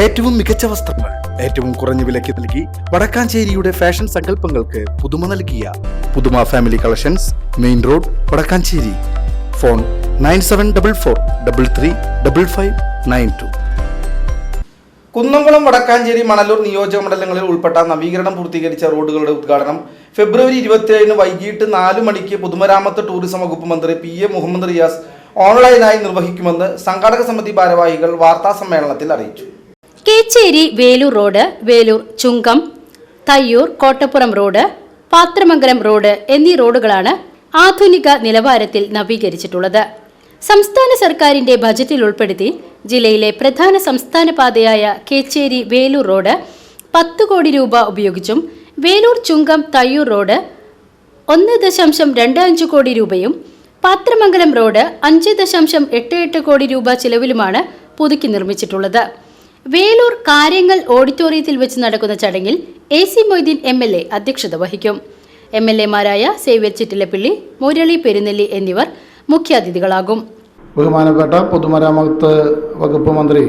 ഏറ്റവും മികച്ച വസ്ത്രങ്ങൾ ഏറ്റവും കുറഞ്ഞ വിലയ്ക്ക് നൽകി വടക്കാഞ്ചേരിയുടെ ഫാഷൻ സങ്കല്പങ്ങൾക്ക് പുതുമ നൽകിയ Puthuma family collections main road Vadakkanchery. Phone nine seven double four double three double five nine two. Kunnamkulam Vadakkanchery Manalur നിയോജക മണ്ഡലങ്ങളിൽ ഉൾപ്പെട്ട നവീകരണം പൂർത്തീകരിച്ച റോഡുകളുടെ ഉദ്ഘാടനം ഫെബ്രുവരി ഇരുപത്തിയേഴിന് വൈകിട്ട് നാല് മണിക്ക് പൊതുമരാമത്ത് ടൂറിസം വകുപ്പ് മന്ത്രി പി എ മുഹമ്മദ് റിയാസ് ഓൺലൈനായി നിർവഹിക്കുമെന്ന് സംഘാടക സമിതി ഭാരവാഹികൾ വാർത്താ സമ്മേളനത്തിൽ അറിയിച്ചു. Kechery Velur road Velur Chungam Thayyur Kottappuram road Pathramangalam road എന്നീ റോഡുകളാണ് ആധുനിക നിലവാരത്തിൽ നവീകരിച്ചിട്ടുള്ളത്. സംസ്ഥാന സർക്കാരിന്റെ ബജറ്റിൽ ഉൾപ്പെടുത്തി ജില്ലയിലെ പ്രധാന സംസ്ഥാന പാതയായ കേച്ചേരി വേലൂർ റോഡ് പത്ത് കോടി രൂപ ഉപയോഗിച്ചും വേലൂർ ചുങ്കം തയ്യൂർ റോഡ് ഒന്ന് ദശാംശം രണ്ട് അഞ്ച് കോടി രൂപയും പാത്രമംഗലം റോഡ് അഞ്ച് ദശാംശം എട്ട് എട്ട് കോടി രൂപ ചിലവിലുമാണ് പുതുക്കി നിർമ്മിച്ചിട്ടുള്ളത്. വേലൂർ കാര്യങ്ങൾ ഓഡിറ്റോറിയത്തിൽ വെച്ച് നടക്കുന്ന ചടങ്ങിൽ A C Moideen M L A അധ്യക്ഷത വഹിക്കും. എം എൽ എമാരായ സേവ്യർ ചിറ്റിലപ്പിള്ളി മുരളി പെരുന്നെല്ലി എന്നിവർ മുഖ്യാതിഥികളാകും. ബഹുമാനപ്പെട്ട പൊതുമരാമത്ത് വകുപ്പ് മന്ത്രി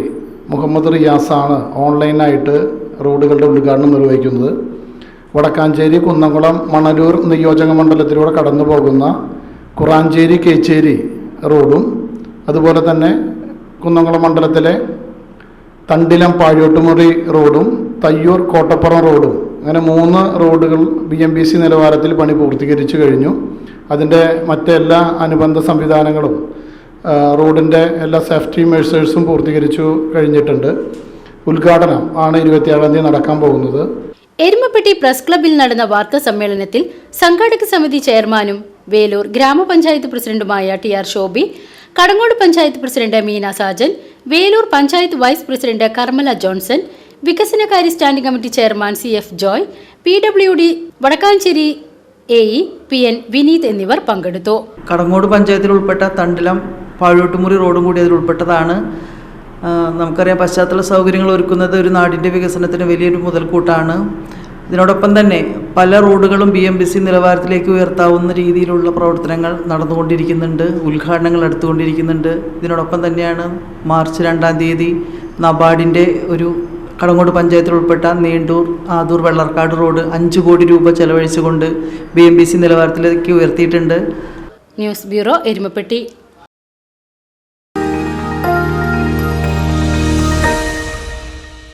മുഹമ്മദ് റിയാസാണ് ഓൺലൈനായിട്ട് റോഡുകളുടെ ഉദ്ഘാടനം നിർവഹിക്കുന്നത്. വടക്കാഞ്ചേരി കുന്നംകുളം മണലൂർ നിയോജക മണ്ഡലത്തിലൂടെ കടന്നു പോകുന്ന കുറാഞ്ചേരി കേച്ചേരി റോഡും അതുപോലെ തന്നെ കുന്നംകുളം മണ്ഡലത്തിലെ തണ്ടിലം പാഴോട്ടുമുറി റോഡും തയ്യൂർ കോട്ടപ്പുറം റോഡും. അങ്ങനെ മൂന്ന് റോഡുകൾ ബി എം ബി സി നിലവാരത്തിൽ പണി പൂർത്തീകരിച്ചു കഴിഞ്ഞു. അതിന്റെ മറ്റെല്ലാ അനുബന്ധ സംവിധാനങ്ങളും റോഡിന്റെ എല്ലാ സേഫ്റ്റി മെഷേഴ്സും പൂർത്തീകരിച്ചു കഴിഞ്ഞിട്ടുണ്ട്. ഉദ്ഘാടനം ആണ് ഇരുപത്തിയേഴാം തീയതി നടക്കാൻ പോകുന്നത്. എരുമപ്പെട്ടി പ്രസ് ക്ലബിൽ നടന്ന വാർത്താ സമ്മേളനത്തിൽ സംഘാടക സമിതി ചെയർമാനും വേലൂർ ഗ്രാമപഞ്ചായത്ത് പ്രസിഡന്റുമായ T R Shobhi Kadangode panchayat president Meena Sajan Velur panchayat vice president Karmala Johnson വികസനകാര്യ standing committee chairman C F Joy P W D Vadakkanchery A E P N Vineeth എന്നിവർ പങ്കെടുത്തു. കടങ്ങോട് പഞ്ചായത്തിൽ ഉൾപ്പെട്ട തണ്ടിലം പാഴോട്ടുമുറി റോഡും കൂടി അതിൽ ഉൾപ്പെട്ടതാണ്. നമുക്കറിയാം പശ്ചാത്തല സൗകര്യങ്ങൾ ഒരുക്കുന്നത് ഒരു നാടിന്റെ വികസനത്തിന് വലിയൊരു മുതൽക്കൂട്ടാണ്. ഇതിനോടൊപ്പം തന്നെ പല റോഡുകളും ബി എം ബി സി നിലവാരത്തിലേക്ക് ഉയർത്താവുന്ന രീതിയിലുള്ള പ്രവർത്തനങ്ങൾ നടന്നുകൊണ്ടിരിക്കുന്നുണ്ട് ഉദ്ഘാടനങ്ങൾ എടുത്തുകൊണ്ടിരിക്കുന്നുണ്ട്. ഇതിനോടൊപ്പം തന്നെയാണ് മാർച്ച് രണ്ടാം തീയതി നബാർഡിന്റെ ഒരു കടങ്ങോട് പഞ്ചായത്തിൽ ഉൾപ്പെട്ട നീണ്ടൂർ ആദൂർ വെള്ളർക്കാട് റോഡ് അഞ്ച് കോടി രൂപ ചെലവഴിച്ചുകൊണ്ട് ബി എം ബി സി നിലവാരത്തിലേക്ക് ഉയർത്തിയിട്ടുണ്ട്. News bureau Erumapetty.